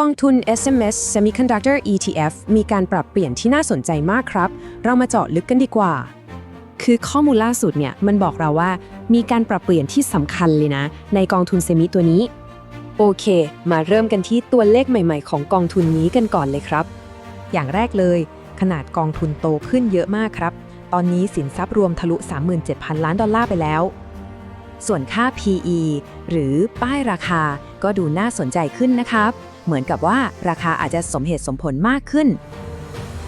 กองทุน SMS Semiconductor ETF มีการปรับเปลี่ยนที่น่าสนใจมากครับ เรามาเจาะลึกกันดีกว่า คือข้อมูลล่าสุดเนี่ย มันบอกเราว่า มีการปรับเปลี่ยนที่สำคัญเลยนะ ในกองทุนเซมิตัวนี้ โอเค มาเริ่มกันที่ตัวเลขใหม่ๆ ของกองทุนนี้กันก่อนเลยครับ อย่างแรกเลย ขนาดกองทุนโตขึ้นเยอะมากครับ ตอนนี้สินทรัพย์รวมทะลุ 37,000 ล้านดอลลาร์ไปแล้ว ส่วนค่า PE หรือป้ายราคาก็ดูน่าสนใจขึ้นนะครับ เหมือนกับว่าราคาอาจจะสมเหตุสมผลมากขึ้น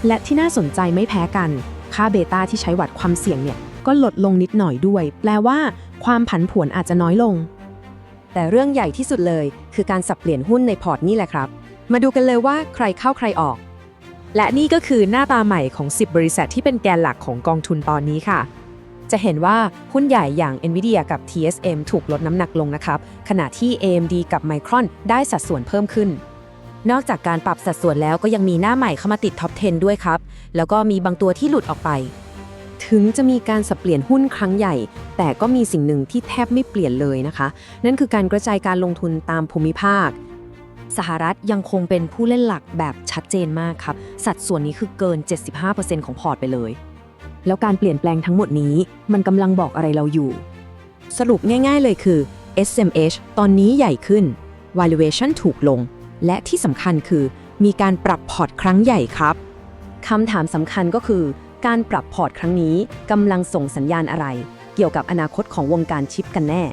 และที่น่าสนใจไม่แพ้กัน ค่าเบต้าที่ใช้วัดความเสี่ยงเนี่ยก็ลดลงนิดหน่อยด้วย แปลว่า ความผันผวนอาจจะน้อยลง แต่เรื่องใหญ่ที่สุดเลย คือการสับเปลี่ยนหุ้นในพอร์ตนี่แหละครับ มาดูกันเลยว่าใครเข้าใครออก และนี่ก็คือหน้าตาใหม่ของ 10 บริษัทที่เป็นแกนหลักของกองทุนตอนนี้ค่ะ จะเห็นว่าหุ้นใหญ่อย่าง NVIDIA กับ TSM ถูกลดน้ำหนักลงนะครับ ขณะที่ AMD กับ Micron ได้สัดส่วนเพิ่มขึ้น นอกจากการปรับสัดส่วนแล้วก็ยังมีหน้าใหม่เข้ามาติดท็อป 10 ด้วยครับ แล้วก็มีบางตัวที่หลุดออกไป ถึงจะมีการสับเปลี่ยนหุ้นครั้งใหญ่ แต่ก็มีสิ่งหนึ่งที่แทบไม่เปลี่ยนเลยนะคะ นั่นคือการกระจายการลงทุนตามภูมิภาคสหรัฐยังคงเป็นผู้เล่นหลักแบบชัดเจนมากครับ สัดส่วนนี้คือเกิน 75%ของพอร์ตไปเลย แล้วการเปลี่ยนแปลงทั้งหมดนี้ มันกำลังบอกอะไรเราอยู่ สรุปง่ายๆเลยคือ SMH ตอนนี้ใหญ่ขึ้น valuation ถูกลง และที่สำคัญคือ มีการปรับพอร์ตครั้งใหญ่ครับคำถามสำคัญก็คือ การปรับพอร์ตครั้งนี้กำลังส่งสัญญาณอะไร เกี่ยวกับอนาคตของวงการชิปกันแน่